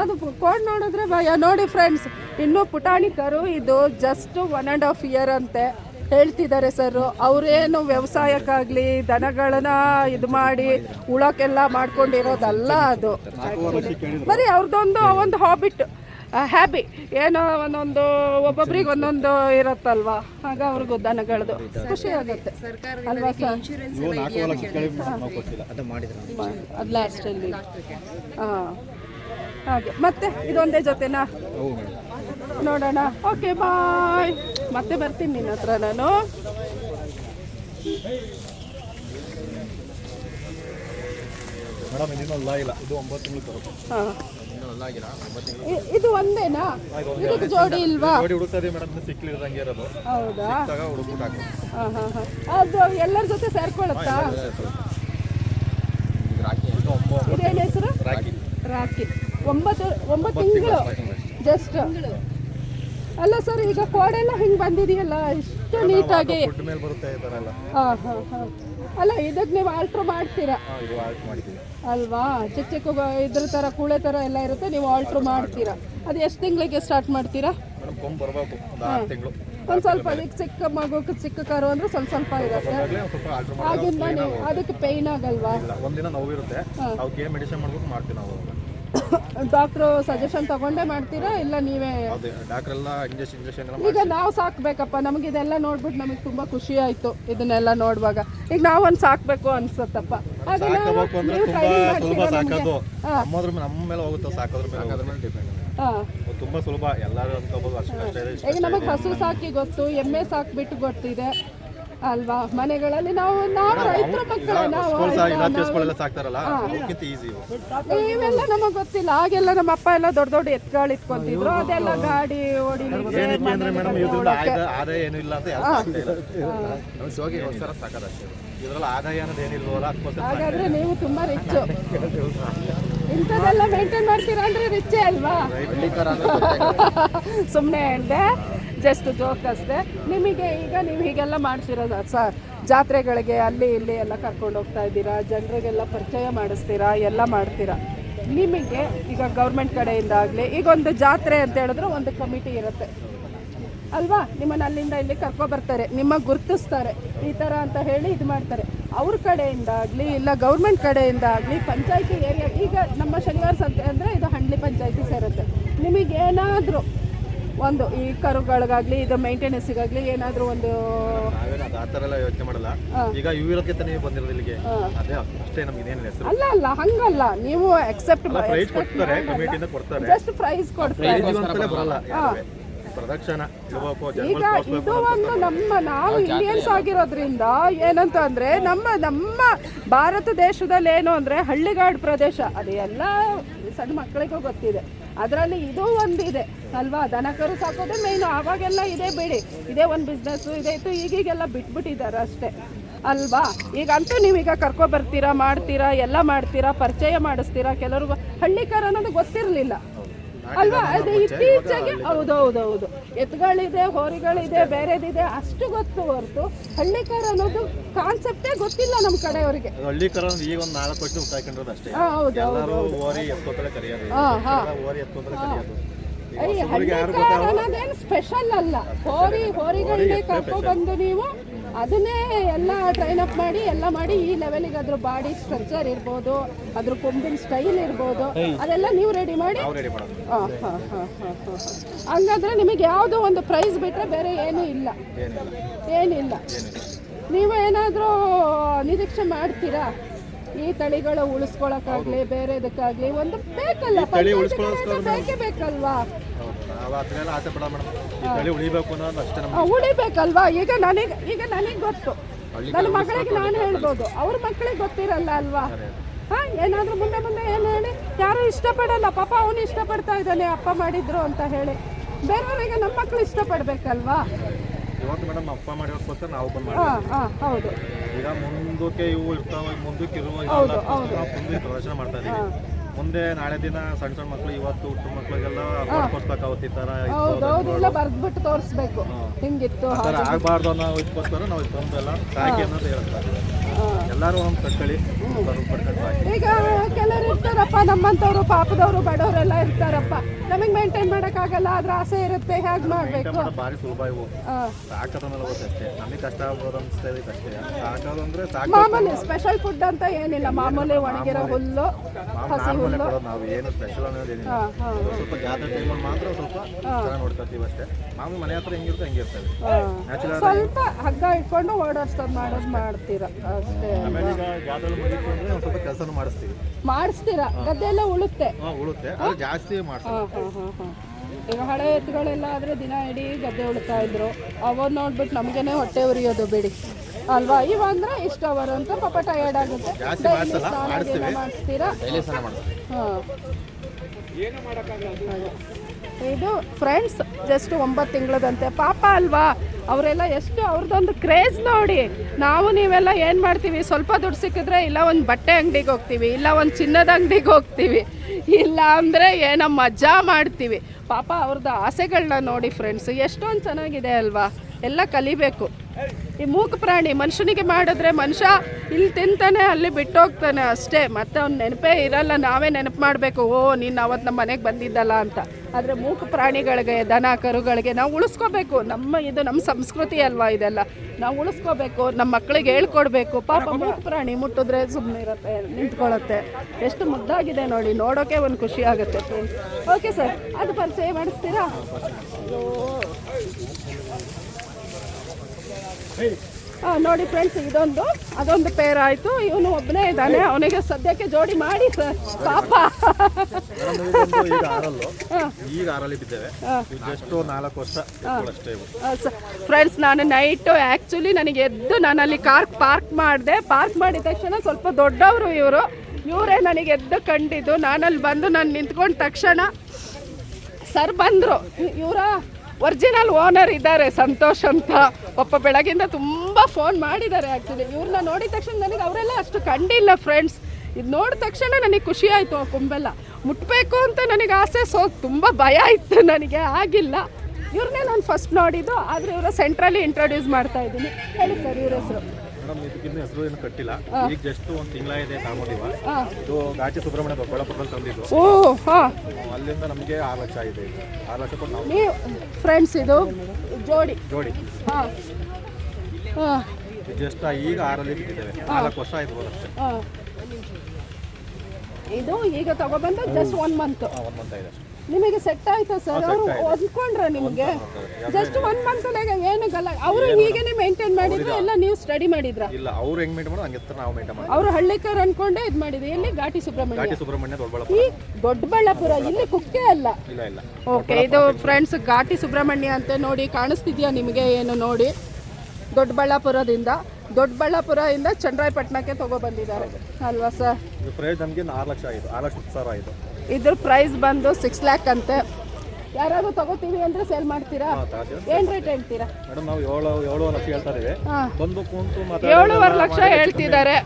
ಅದು ಕೋಡ್ ನೋಡಿದ್ರೆ ಭಯ. ನೋಡಿ ಫ್ರೆಂಡ್ಸ್ ಇನ್ನು ಪುಟಾಣಿ ಕರು ಇದು just one and half year ಅಂತೆ. ಹೇಳ್ತಿದ್ದಾರೆ ಸರ್. ಅವರೇನು ವ್ಯವಸಾಯಕ್ಕಾಗಲಿ ದನಗಳನ್ನ ಇದು ಮಾಡಿ ಉಳಕ್ಕೆಲ್ಲ ಮಾಡ್ಕೊಂಡಿರೋದಲ್ಲ ಅದು. ಬರೀ ಅವ್ರದ್ದೊಂದು ಒಂದು ಹಾಬಿಟ್ ಹ್ಯಾಬಿ ಏನೋ ಒಂದೊಂದು ಒಬ್ಬೊಬ್ರಿಗೆ ಒಂದೊಂದು ಇರುತ್ತಲ್ವಾ? ಆಗ ಅವ್ರಿಗೂ ದನಗಳದು. ಖುಷಿ ಆಗುತ್ತೆ. ಅಲ್ವಾ ಸರ್? ಅದು ಲಾಸ್ಟಲ್ಲಿ ಹಾಂ. ಹಾಗೆ. ಮತ್ತೆ ಇದೊಂದೇ ಜೊತೆನಾ? ನೋಡೋಣ. ಓಕೆ ಬಾಯ್ ಮತ್ತೆ ಬರ್ತೀನಿ ನಿನ್ನ ಹತ್ರ ನಾನು. ಇದು ಒಂದೇನಾ? ಇದಕ್ಕೆ ಜೋಡಿ ಇಲ್ವಾ? ಹೌದಾ? ಅದು ಎಲ್ಲರ ಜೊತೆ ರಾಕಿ ಇದೇನು ಹೆಸರು? ರಾಕಿ ಒಂಬತ್ತು ಒಂಬತ್ತು ತಿಂಗಳು ಜಸ್ಟ್ ಅಲ್ಲ ಸರ್ ಈಗ ಕೋಡೆಲ್ಲ ಹಿಂಗೆ ಬಂದಿದೆಯಲ್ಲ ಎಷ್ಟು ನೀಟಾಗಿ. ಹಾಂ ಹಾಂ ಹಾಂ. ಅಲ್ಲ ಇದಕ್ಕೆ ನೀವು ಆಲ್ಟ್ರ್ ಮಾಡ್ತೀರಾ? ಅಲ್ವಾ? ಚಿಕ್ಕ ಚಿಕ್ಕ ಇದ್ರ ಥರ ಕೂಳೆ ಥರ ಎಲ್ಲ ಇರುತ್ತೆ ನೀವು ಆಲ್ಟ್ರ್ ಮಾಡ್ತೀರಾ? ಅದು ಎಷ್ಟು ತಿಂಗಳಿಗೆ ಸ್ಟಾರ್ಟ್ ಮಾಡ್ತೀರಾ? ಒಂದು ಸ್ವಲ್ಪ ಅದಕ್ಕೆ ಚಿಕ್ಕ ಮಗುಕ್ಕೆ ಚಿಕ್ಕ ಕಾರು ಅಂದ್ರೆ ಸ್ವಲ್ಪ ಸ್ವಲ್ಪ ಇರುತ್ತೆ. ಆಗಿಂದ. ನೀವು ಅದಕ್ಕೆ ಪೇಯ್ನ್ ಆಗಲ್ವಾ? ಒಂದಿನ ನೋವಿರುತ್ತೆ. ಅವಕ್ಕೆ ಮೆಡಿಸಿನ್ ಮಾಡ್ಬಿಟ್ಟು ಮಾಡ್ತೀವಿ ನಾವು ಡಾಕ್ಟ್ರು ಸಜೆಷನ್ ತಗೊಂಡೇ ಮಾಡ್ತೀರಾ ಇಲ್ಲ ನೀವೇ? ಡಾಕ್ಟ್ರೆಲ್ಲ ಡಾಕ್ಟ್ರ್ ಇಂಜೆಕ್ಷನ್ ಇಂಜೆಕ್ಷನ್ ಎಲ್ಲ ಈಗ ನಾವು ಸಾಕ್ಬೇಕಪ್ಪ ನಮಗೆ ಇದೆಲ್ಲ ನೋಡ್ಬಿಟ್ಟು ನಮಗೆ ತುಂಬಾ ಖುಷಿ ಆಯ್ತು ಇದನ್ನೆಲ್ಲ ನೋಡುವಾಗ. ಈಗ ಸಾಕ್ಬೇಕು ಅನ್ಸುತ್ತಪ್ಪ. ಆಗ ನಾವು ಸಾಕಬೇಕು ಅಂದ್ರೆ ನೀವು ತುಂಬಾ ಟ್ರೈನಿಂಗ್ ಸುಲಭ ಮಾಡ್ತೀರಾ ನಮಗೆ? ಸಾಕೋದು. ನಮ್ಮದ್ರ ಮೇಲೆ- ನಮ್ಮ ಮೇಲೆ ಹೋಗುತ್ತೆ ಸಾಕೋದ್ರ ಮೇಲೆ ಅದ್ರ ಮೇಲೆ ಡಿಪೆಂಡ್ ಹಾಂ. ತುಂಬಾ ಸುಲಭ. ಎಲ್ಲರೂ ಅನ್ಕೋಬೋದು ಅಷ್ಟು ಕಷ್ಟ ಇದೆ ಈಗ ನಮಗೆ ಹಸು ಸಾಕಿ ಗೊತ್ತು ಎಮ್ಮೆ ಸಾಕ್ಬಿಟ್ಟು ಗೊತ್ತಿದೆ. ಅಲ್ವಾ? ಮನೆಗಳಲ್ಲಿ ನಾವು ನಾವು ರೈತರ ಮಕ್ಕಳು ನಾವು ಇವೆಲ್ಲ ನಮಗೆ ಗೊತ್ತಿಲ್ಲ. ಆಗೆಲ್ಲ ನಮ್ಮ ಅಪ್ಪ ಎಲ್ಲ ದೊಡ್ಡ ದೊಡ್ಡ ಎತ್ತುಗಳು ಇಟ್ಕೊಂತಿದ್ರು. ಅದೆಲ್ಲ ಗಾಡಿ ಹಾಗಾದ್ರೆ ನೀವು ತುಂಬಾ ರಿಚ್ ಇಂಥದ್ದೆಲ್ಲ ಮೇಂಟೈನ್ ಮಾಡ್ತೀರಾ ಅಂದ್ರೆ ರಿಚ್ಚೇ ಅಲ್ವಾ? ಸುಮ್ಮನೆ ಹೇಳಿದೆ. ಜಸ್ಟ್ ಜೋಕ್ ಅಷ್ಟೇ. ನಿಮಗೆ ಈಗ ನೀವು ಹೀಗೆಲ್ಲ ಮಾಡ್ತಿರೋದ ಸರ್. ಜಾತ್ರೆಗಳಿಗೆ ಅಲ್ಲಿ ಇಲ್ಲಿ ಎಲ್ಲ ಕರ್ಕೊಂಡು ಹೋಗ್ತಾ ಇದ್ದೀರಾ? ಜನರಿಗೆಲ್ಲ ಪರಿಚಯ ಮಾಡಿಸ್ತೀರಾ? ಎಲ್ಲ ಮಾಡ್ತೀರಾ? ನಿಮಗೆ ಈಗ ಗೌರ್ಮೆಂಟ್ ಕಡೆಯಿಂದ ಆಗಲಿ, ಈಗ ಒಂದು ಜಾತ್ರೆ ಅಂತ ಹೇಳಿದ್ರೆ ಒಂದು ಕಮಿಟಿ ಇರುತ್ತೆ. ಅಲ್ವಾ? ನಿಮ್ಮನ್ನ ಅಲ್ಲಿಂದ ಇಲ್ಲಿ ಕರ್ಕೊಬರ್ತಾರೆ ನಿಮ್ಮ ಗುರುತಿಸ್ತಾರೆ. ಈ ಥರ ಅಂತ ಹೇಳಿ ಇದು ಮಾಡ್ತಾರೆ. ಅವ್ರ ಕಡೆಯಿಂದ ಆಗಲಿ, ಇಲ್ಲ ಗೌರ್ಮೆಂಟ್ ಕಡೆಯಿಂದ ಆಗಲಿ, ಪಂಚಾಯತಿ ಏರಿಯಾ ಈಗ ನಮ್ಮ ಶನಿವಾರ ಸಂತೆ ಅಂದರೆ ಇದು ಹಳ್ಳಿ ಪಂಚಾಯತಿ ಸೇರುತ್ತೆ. ನಿಮಗೆ ಏನಾದರೂ ಒಂದು ಈ ಕರುಗಳಿಗಾಗಲಿ ಇದು ಮೇಂಟೆನೆನ್ಸ್ಗಾಗಲಿ ಏನಾದರೂ ಒಂದು ನಾವೇನು ಆ ಥರ ಎಲ್ಲ ಯೋಚನೆ ಮಾಡಲ್ಲ. ಈಗ ನೀವು ಬಂದಿರೋದು ಇಲ್ಲಿಗೆ. ಅದೇ ಅಷ್ಟೇ ನಮ್ಗೆ ಹೆಸರು. ಅಲ್ಲ ಅಲ್ಲ ಹಂಗಲ್ಲ. ನೀವು ಎಕ್ಸೆಪ್ಟ್ ಪ್ರೈಸ್ ಕೊಡ್ತಾರೆ ಕಮಿಟಿಯಿಂದ ಕೊಡ್ತಾರೆ. ಜಸ್ಟ್ ಪ್ರೈಸ್ ಕೊಡ್ತಾರೆ. ಅಂತಲೇ ಬರಲ್ಲ ಯಾರುವೆ. ಪ್ರದಕ್ಷಿಣ ಇಡಬೇಕು ಈಗ ಇದು ಒಂದು ನಮ್ಮ ನಾವು ಇಂಡಿಯನ್ಸ್ ಆಗಿರೋದ್ರಿಂದ ಏನಂತ ಅಂದ್ರೆ ನಮ್ಮ ನಮ್ಮ ಭಾರತ ದೇಶದಲ್ಲಿ ಏನು ಅಂದ್ರೆ ಹಳ್ಳಿಗಾಡು ಪ್ರದೇಶ. ಅದು ಎಲ್ಲ ಸಣ್ಣ ಮಕ್ಕಳಿಗೂ ಗೊತ್ತಿದೆ. ಅದರಲ್ಲಿ ಇದು ಒಂದಿದೆ, ಅಲ್ವಾ? ದನ ಕರು ಸಾಕೋದೇ ಮೇನು ಆವಾಗೆಲ್ಲ ಇದೇ ಬಿಡಿ. ಇದೇ ಒಂದು ಬಿಸ್ನೆಸ್ಸು ಇದೇ ಇತ್ತು ಈಗೀಗೆಲ್ಲ ಬಿಟ್ಬಿಟ್ಟಿದ್ದಾರೆ ಅಷ್ಟೇ. ಅಲ್ವಾ? ಈಗಂತೂ ನೀವೀಗ ಕರ್ಕೊ ಬರ್ತೀರಾ, ಮಾಡ್ತೀರಾ, ಎಲ್ಲ ಮಾಡ್ತೀರಾ, ಪರಿಚಯ ಮಾಡಿಸ್ತೀರಾ? ಕೆಲವ್ರಿಗೂ ಹಳ್ಳಿಕಾರ ಅನ್ನೋದು ಗೊತ್ತಿರಲಿಲ್ಲ. ಅಲ್ವಾ? ಅದು ಇತ್ತೀಚೆಗೆ ಹೌದು ಹೌದು ಹೌದು ಎತ್ತುಗಳಿದೆ ಹೋರಿಗಳಿದೆ ಬೇರೆದಿದೆ ಅಷ್ಟು ಗೊತ್ತು ಹೊರತು ಹಳ್ಳಿಕಾರ ಅನ್ನೋದು ಕಾನ್ಸೆಪ್ಟೇ ಗೊತ್ತಿಲ್ಲ ನಮ್ಮ ಕಡೆಯವರಿಗೆ. ಹಳ್ಳಿ ಕರ ಅಂದ್ರೆ ಈಗ ಒಂದು ನಾಲ್ಕು ವರ್ಷ ಉತ್ತಾಕೊಂಡ್ರದ್ದು ಅಷ್ಟೇ. ಹಾಂ ಹೌದು ಎಲ್ಲರೂ ಹೋರಿ ಎತ್ಕೋತಾರೆ ಕರೆಯೋದು. ಹಾ ಹಾ. ಎಲ್ಲ ಓರಿ ಎತ್ಕೋತಾರೆ ಕರೆಯೋದು. ಹಳ್ಳಿಕಾರ ಅನ್ನೋದೇನು ಸ್ಪೆಷಲ್ ಅಲ್ಲ. ಹೋರಿ ಹೋರಿಗಳಿಗೆ ಕರ್ಕೊಂಡು ಬಂದು ನೀವು ಅದನ್ನೇ ಎಲ್ಲ ಟ್ರೈನ್ ಅಪ್ ಮಾಡಿ ಎಲ್ಲ ಮಾಡಿ ಈ ಲೆವೆಲಿಗೆ ಅದ್ರ ಬಾಡಿ ಸ್ಟ್ರಕ್ಚರ್ ಇರ್ಬೋದು ಅದ್ರ ಕೊಂಬಿನ ಸ್ಟೈಲ್ ಇರ್ಬೋದು ಅದೆಲ್ಲ ನೀವು ರೆಡಿ ಮಾಡಿ. ನಾವು ರೆಡಿ ಮಾಡೋದು. ಹಾಂ ಹಾಂ ಹಾಂ ಹಾಂ ಹಾಂ. ಹಂಗಾದ್ರೆ ನಿಮಗೆ ಯಾವುದೋ ಒಂದು ಪ್ರೈಸ್ ಬಿಟ್ಟರೆ ಬೇರೆ ಏನೂ ಇಲ್ಲ. ಏನಿಲ್ಲ. ನೀವು ಏನಾದರೂ ನಿರೀಕ್ಷೆ ಮಾಡ್ತೀರಾ? ಈ ತಳಿಗಳು ಉಳಿಸ್ಕೊಳಕ್ಕಾಗ್ಲಿ ಬೇರೆದಕ್ಕಾಗ್ಲಿ ಒಂದು ಬೇಕಲ್ಲ ಬೇಕೇ ಬೇಕಲ್ವಾ? ಉಳಿಬೇಕಲ್ವಾ? ಈಗ ನನಗೆ ಈಗ ನನಗೆ ಗೊತ್ತು. ನನ್ನ ಮಗಳಿಗೆ ನಾನು ಹೇಳ್ಬೋದು. ಅವ್ರ ಮಕ್ಕಳಿಗೆ ಗೊತ್ತಿರಲ್ಲ ಅಲ್ವಾ? ಹಾ ಏನಾದ್ರೂ ಮುಂದೆ ಮುಂದೆ ಏನು ಹೇಳಿ? ಯಾರು ಇಷ್ಟಪಡಲ್ಲ. ಪಾಪ ಅವನು ಇಷ್ಟಪಡ್ತಾ ಇದ್ದಾನೆ ಅಪ್ಪ ಮಾಡಿದ್ರು ಅಂತ ಹೇಳಿ. ಬೇರೆಯವರಿಗೆ ನಮ್ಮ ಮಕ್ಕಳು ಇಷ್ಟಪಡ್ಬೇಕಲ್ವಾ? ಇವತ್ತು ಮೇಡಮ್ ಅಪ್ಪ ಮಾಡಿರೋದಕ್ಕೋಸ್ಕರ ನಾವು ಬಂದು ಮಾಡಿ ಹಾಂ ಹಾಂ ಹೌದು. ಈಗ ಮುಂದಕ್ಕೆ ಇವು ಇರ್ತಾವ ಮುಂದಕ್ಕೆ ಇರುವ ಪ್ರದರ್ಶನ ಮಾಡ್ತಾ ಇದೀವಿ. ಮುಂದೆ ನಾಳೆ ದಿನ ಸಣ್ಣ ಸಣ್ಣ ಮಕ್ಕಳು ಇವತ್ತು ಹುಟ್ಟು ಮಕ್ಕಳಿಗೆಲ್ಲ ಕೊಡ್ಸ್ಬೇಕಾಗುತ್ತೆ ಈ ಇಲ್ಲ ಬರ್ದ್ಬಿಟ್ಟು ತೋರಿಸ್ಬೇಕು. ಹಿಂಗಿತ್ತು ಆಗ್ಬಾರ್ದು ಅನ್ನೋ ಇದಕ್ಕೋಸ್ಕರ ನಾವು ಇದು ತಂದೆಲ್ಲ ಸಾಕಿ ಅನ್ನೋದು ಹೇಳ್ತಾರೆ ಎಲ್ಲರೂ ಒಂದು ಪಡ್ಕೊಂಡು ಈಗ ಕೆಲವರು ಇರ್ತಾರಪ್ಪ ನಮ್ಮಂಥವ್ರು ಪಾಪದವರು ಬಡವರೆಲ್ಲ ಇರ್ತಾರಪ್ಪ. ನಮಗೆ ಮೇಂಟೈನ್ ಮಾಡೋಕ್ಕಾಗಲ್ಲ ಅದ್ರ ಆಸೆ ಇರುತ್ತೆ ಹೇಗೆ ಮಾಡಬೇಕು? ಭಾರಿ ಸುಲಭ ಇವು. ಹಾಂ ಸಾಕೋದ್ರ ಮೇಲೆ ಹೋಗುತ್ತೆ ನಮಗೆ ಕಷ್ಟ ಆಗ್ಬೋದು ಅನಿಸ್ತಾ ಅಷ್ಟೇ. ಸಾಕೋದು ಅಂದರೆ ಸಾಕು ಮಾಮೂಲಿ. ಸ್ಪೆಷಲ್ ಫುಡ್ ಅಂತ ಏನಿಲ್ಲ. ಮಾಮೂಲಿ ಒಣಗಿರೋ ಹುಲ್ಲು ಹಸಿ ಹುಲ್ಲು. ನಾವು. ಏನು ಸ್ಪೆಷಲ್ ಅನ್ನೋದೇನಿಲ್ಲ ಸ್ವಲ್ಪ ಜಾತ್ರೆ ಟೈಮಲ್ಲಿ ಮಾತ್ರ ಸ್ವಲ್ಪ ನೋಡ್ಕೊತೀವಿ ಅಷ್ಟೇ. ಮಾಮೂಲಿ ಮನೆ ಹತ್ರ ಹೆಂಗಿರುತ್ತೆ ಹೆಂಗಿರ್ತವೆ. ಸ್ವಲ್ಪ ಹಗ್ಗ ಇಟ್ಕೊಂಡು ಓಡಾಡ್ಸೋದು ಮಾಡೋದು ಮಾಡ್ತೀರ. ಸ್ವಲ್ಪ ಕೆಲಸನೂ ಮಾಡಿಸ್ತೀವಿ. ಮಾಡಿಸ್ತೀರಾ? ಗದ್ದೆ ಎಲ್ಲ ಉಳುತ್ತೆ. ಹಾಂ ಉಳುತ್ತೆ. ಅದು ಜಾಸ್ತಿ ಮಾಡ್ತೀವಿ ಈಗ ಹಳೆ ಎತ್ತುಗಳೆಲ್ಲ ಆದರೆ ದಿನ ಇಡೀ ಗದ್ದೆ ಉಳ್ತಾ ಇದ್ರು. ಅವನ್ ನೋಡ್ಬಿಟ್ಟು ನಮಗೇನೆ ಹೊಟ್ಟೆ ಉರಿಯೋದು ಬಿಡಿ. ಅಲ್ವಾ? ಇವ ಅಂದ್ರೆ ಇಷ್ಟ ಅವರು ಅಂತ ಪಾಪ ಟಯರ್ಡ್ ಆಗುತ್ತೆ. ಮಾಡಿಸ್ತೀರಾ? ಹಾಂ. ಇದು ಫ್ರೆಂಡ್ಸ್ ಜಸ್ಟ್ ಒಂಬತ್ತು ತಿಂಗಳದಂತೆ. ಪಾಪ ಅಲ್ವಾ? ಅವರೆಲ್ಲ ಎಷ್ಟು ಅವ್ರದ್ದೊಂದು ಕ್ರೇಜ್ ನೋಡಿ. ನಾವು ನೀವೆಲ್ಲ ಏನು ಮಾಡ್ತೀವಿ? ಸ್ವಲ್ಪ ದುಡ್ಡು ಸಿಕ್ಕಿದ್ರೆ ಇಲ್ಲ ಒಂದು ಬಟ್ಟೆ ಅಂಗಡಿಗೆ ಹೋಗ್ತೀವಿ, ಇಲ್ಲ ಒಂದು ಚಿನ್ನದ ಅಂಗಡಿಗೆ ಹೋಗ್ತೀವಿ, ಇಲ್ಲ ಅಂದರೆ ಏನೋ ಮಜಾ ಮಾಡ್ತೀವಿ. ಪಾಪ ಅವ್ರದ್ದು ಆಸೆಗಳನ್ನ ನೋಡಿ ಫ್ರೆಂಡ್ಸ್ ಎಷ್ಟೊಂದು ಚೆನ್ನಾಗಿದೆ ಅಲ್ವಾ? ಎಲ್ಲ ಕಲಿಬೇಕು. ಈ ಮೂಕ ಪ್ರಾಣಿ ಮನುಷ್ಯನಿಗೆ ಮಾಡಿದ್ರೆ ಮನುಷ್ಯ ಇಲ್ಲಿ ತಿಂತಾನೆ, ಅಲ್ಲಿ ಬಿಟ್ಟೋಗ್ತಾನೆ ಅಷ್ಟೇ. ಮತ್ತೆ ಅವ್ನ ನೆನಪೇ ಇರಲ್ಲ, ನಾವೇ ನೆನಪು ಮಾಡಬೇಕು, ಓ, ನೀನು ಅವತ್ತು ನಮ್ಮ ಮನೆಗೆ ಬಂದಿದ್ದಲ್ಲ ಅಂತ. ಆದರೆ ಮೂಕ ಪ್ರಾಣಿಗಳಿಗೆ, ದನ, ಕರುಗಳಿಗೆ ನಾವು ಉಳಿಸ್ಕೋಬೇಕು. ನಮ್ಮ ಇದು ನಮ್ಮ ಸಂಸ್ಕೃತಿ ಅಲ್ವಾ ಇದೆಲ್ಲ. ನಾವು ಉಳಿಸ್ಕೋಬೇಕು ನಮ್ಮ ಮಕ್ಕಳಿಗೆ ಹೇಳ್ಕೊಡ್ಬೇಕು. ಪಾಪ ಮೂಕ ಪ್ರಾಣಿ ಮುಟ್ಟಿದ್ರೆ ಸುಮ್ಮನೆ ಇರುತ್ತೆ ನಿಂತ್ಕೊಳ್ಳುತ್ತೆ ಎಷ್ಟು ಮುದ್ದಾಗಿದೆ ನೋಡಿ, ನೋಡೋಕೆ ಒಂದು ಖುಷಿ ಆಗುತ್ತೆ. ಓಕೆ ಸರ್ ಅದು ಪರಿಚಯ ಮಾಡಿಸ್ತೀರಾ? ನೋಡಿ ಫ್ರೆಂಡ್ಸ್ ಇದೊಂದು ಅದೊಂದು ಪೇರ್ ಆಯಿತು. ಇವನು ಒಬ್ಬನೇ ಇದ್ದಾನೆ. ಅವನಿಗೆ ಸದ್ಯಕ್ಕೆ ಜೋಡಿ ಮಾಡಿ ಸರ್ ಪಾಪ. ಈಗ ಆರಲ್ಲು. ಬಿದ್ದೇವೆ ಜಸ್ಟ್ ನಾಲ್ಕು ವರ್ಷ ಫ್ರೆಂಡ್ಸ್ ನಾನು ನೈಟು ಆ್ಯಕ್ಚುಲಿ ನನಗೆ ಎದ್ದು ನಾನು ಅಲ್ಲಿ ಕಾರ್ ಪಾರ್ಕ್ ಮಾಡಿದೆ. ಪಾರ್ಕ್ ಮಾಡಿದ ತಕ್ಷಣ ಸ್ವಲ್ಪ ದೊಡ್ಡವರು ಇವರು. ಇವರೇ ನನಗೆ ಎದ್ದು ಕಂಡಿದ್ದು. ನಾನಲ್ಲಿ ಬಂದು ನಾನು ನಿಂತ್ಕೊಂಡ ತಕ್ಷಣ ಸರ್ ಬಂದರು. ಇವರ ಒರಿಜಿನಲ್ ಓನರ್ ಇದ್ದಾರೆ, ಸಂತೋಷ್ ಅಂತ. ಒಪ್ಪ ಬೆಳಗಿಂದ ತುಂಬ ಫೋನ್ ಮಾಡಿದ್ದಾರೆ ಆ್ಯಕ್ಚುಲಿ ಇವ್ರನ್ನ ನೋಡಿದ ತಕ್ಷಣ ನನಗೆ ಅವರೆಲ್ಲ ಅಷ್ಟು ಕಂಡಿಲ್ಲ ಫ್ರೆಂಡ್ಸ್ ಇದು ನೋಡಿದ ತಕ್ಷಣ ನನಗೆ ಖುಷಿ ಆಯಿತು ಆ ಕೊಂಬೆಲ್ಲ. ಮುಟ್ಟಬೇಕು ಅಂತ ನನಗೆ ಆಸೆ ಸೊ ತುಂಬ ಭಯ ಇತ್ತು ನನಗೆ, ಆಗಿಲ್ಲ. ಇವ್ರನ್ನೇ ನಾನು ಫಸ್ಟ್ ನೋಡಿದ್ದು, ಆದರೆ ಇವರ ಸೆಂಟ್ರಲ್ಲಿ ಇಂಟ್ರೊಡ್ಯೂಸ್ ಮಾಡ್ತಾ ಇದ್ದೀನಿ. ಹೇಳಿ ಸರ್ ಇವ್ರ ಹೆಸರು. ಮೇಡಮ್ ಇದಕ್ಕಿನ್ನ ಹೆಸರು ಏನು ಕಟ್ಟಿಲ್ಲ. ಈಗ ಜಸ್ಟ್ ಒಂದು ತಿಂಗಳ ಇದೆ ತಗೊಂಡಿವ ಹಾಂ. ಇದು ಗಾಚಿ ಸುಬ್ರಹ್ಮಣ್ಯ ದೊಡ್ಡಬಳ್ಳಾಪುರದಲ್ಲಿ ತಂದಿದ್ದು. ಓ ಹಾಂ. ಅಲ್ಲಿಂದ ನಮಗೆ ಆರು ಲಕ್ಷ ಇದೆ. ಈಗ ಆರು ಲಕ್ಷ ಕೊಟ್ಟು ನಾವು ನೀವು ಫ್ರೆಂಡ್ಸ್ ಇದು ಜೋಡಿ. ಜೋಡಿ. ಹಾಂ. ಹಾಂ. ಜಸ್ಟ್ ಈಗ ಆರಲ್ಲಿ ಬಿಟ್ಟಿದ್ದೇವೆ. ನಾಲ್ಕು ವರ್ಷ ಆಯ್ತು ಅಷ್ಟೇ ಇದು ಈಗ ತಗೊಬಂದು ಜಸ್ಟ್ ಒನ್ ಮಂತ್ ಒನ್ ಒಂದು ಮಂತ್ ಇದೆ ಅಷ್ಟೇ. ನಿಮಗೆ ಸೆಟ್ ಆಯ್ತಾ ಸರ್ ಅವರು ಹೊಂದ್ಕೊಂಡ್ರ ನಿಮಗೆ? ಜಸ್ಟ್ ಒನ್ ಮಂತ್ ಏನು ಗಲ್ಲ ಅವರು ಹೀಗೇನೆ ಮೇಂಟೈನ್ ಮಾಡಿದ್ರು ಎಲ್ಲ ನೀವು ಸ್ಟಡಿ ಮಾಡಿದ್ರ? ಇಲ್ಲ ಅವ್ರು ಹೆಂಗ್ ಮೇಂಟೈನ್ ಮಾಡೋ ಹಂಗೆ ನಾವು ಮೇಂಟೈನ್ ಮಾಡಿ ಅವರು ಹಳ್ಳಿಕರ್ ಅನ್ಕೊಂಡೆ ಇದು ಮಾಡಿದ್ರು ಎಲ್ಲಿ? ಘಾಟಿ ಸುಬ್ರಹ್ಮಣ್ಯ. ಘಾಟಿ ಸುಬ್ರಹ್ಮಣ್ಯ ದೊಡ್ಡಬಳ್ಳಾಪುರ. ಈ ದೊಡ್ಡಬಳ್ಳಾಪುರ ಇಲ್ಲಿ ಕುಕ್ಕೆ ಅಲ್ಲ. ಇಲ್ಲ ಇಲ್ಲ. ಓಕೆ ಇದು ಫ್ರೆಂಡ್ಸ್ ಘಾಟಿ ಸುಬ್ರಹ್ಮಣ್ಯ ಅಂತ ನೋಡಿ ಕಾಣಿಸ್ತಿದ್ಯಾ ನಿಮಗೆ ಏನು ನೋಡಿ? ದೊಡ್ಡಬಳ್ಳಾಪುರದಿಂದ. ದೊಡ್ಡಬಳ್ಳಾಪುರದಿಂದ ತಗೋ ಬಂದಿದ್ದಾರೆ. ಅಲ್ವಾ ಸರ್ ಇದು ಪ್ರೈಸ್ ನಮಗೆ ಆರು ಲಕ್ಷ ಆಯಿತು. ಆರು ಲಕ್ಷ ಸಾವಿರ ಆಯಿತು. ಇದ್ರ ಪ್ರೈಸ್ ಬಂದು ಸಿಕ್ಸ್ ಲ್ಯಾಕ್ ಅಂತೆ. ಯಾರಾದ್ರೂ ತಗೋತೀವಿ ಅಂದ್ರೆ ಸೇಲ್ ಮಾಡ್ತೀರಾ? ಏನ್ ರೇಟ್ ಹೇಳ್ತೀರಾ? ಮೇಡಮ್ ನಾವು ಏಳು ಏಳುವರೆ ಲಕ್ಷ ಹೇಳ್ತಾ ಇದೀವಿ ಬಂದು ಕುಂತು ಮಾತಾಡಿ ಏಳುವರೆ ಲಕ್ಷ ಹೇಳ್ತಿದ್ದಾರೆ.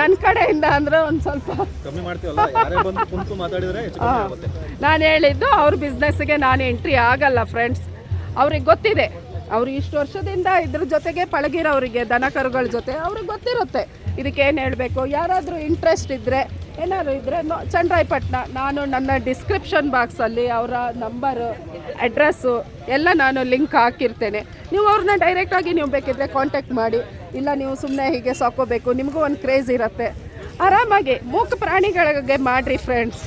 ನನ್ನ ಕಡೆಯಿಂದ ಅಂದ್ರೆ ಒಂದು ಸ್ವಲ್ಪ ಕಮ್ಮಿ ಮಾಡ್ತೀವಲ್ಲ? ಯಾರೇ ಬಂದು ಕುಂತು ಮಾತಾಡಿದ್ರೆ ಹೆಚ್ಚು ಆಗುತ್ತೆ. ನಾನು ಹೇಳಿದ್ದು ಅವ್ರ ಬಿಸ್ನೆಸ್ಗೆ ನಾನು ಎಂಟ್ರಿ ಆಗಲ್ಲ ಫ್ರೆಂಡ್ಸ್ ಅವ್ರಿಗೆ ಗೊತ್ತಿದೆ. ಅವ್ರಿಗೆ ಇಷ್ಟು ವರ್ಷದಿಂದ ಇದ್ರ ಜೊತೆಗೆ ಪಳಗಿರೋರಿಗೆ ದನ ಕರುಗಳ ಜೊತೆ ಅವ್ರಿಗೆ ಗೊತ್ತಿರುತ್ತೆ. ಇದಕ್ಕೆ ಏನು ಹೇಳಬೇಕು? ಯಾರಾದರೂ ಇಂಟ್ರೆಸ್ಟ್ ಇದ್ದರೆ ಏನಾದ್ರು ಇದ್ದರೆ ನೋ ಚಂದ್ರಾಯಪಟ್ಟಣ ನಾನು ನನ್ನ ಡಿಸ್ಕ್ರಿಪ್ಷನ್ ಬಾಕ್ಸಲ್ಲಿ ಅವರ ನಂಬರು ಅಡ್ರೆಸ್ಸು ಎಲ್ಲ ನಾನು ಲಿಂಕ್ ಹಾಕಿರ್ತೇನೆ. ನೀವು ಅವ್ರನ್ನ ಡೈರೆಕ್ಟಾಗಿ ನೀವು ಬೇಕಿದ್ರೆ ಕಾಂಟ್ಯಾಕ್ಟ್ ಮಾಡಿ. ಇಲ್ಲ ನೀವು ಸುಮ್ಮನೆ ಹೀಗೆ ಸಾಕೋಬೇಕು, ನಿಮಗೂ ಒಂದು ಕ್ರೇಜ್ ಇರುತ್ತೆ. ಆರಾಮಾಗಿ ಮೂಕ ಪ್ರಾಣಿಗಳಿಗೆ ಮಾಡಿರಿ ಫ್ರೆಂಡ್ಸ್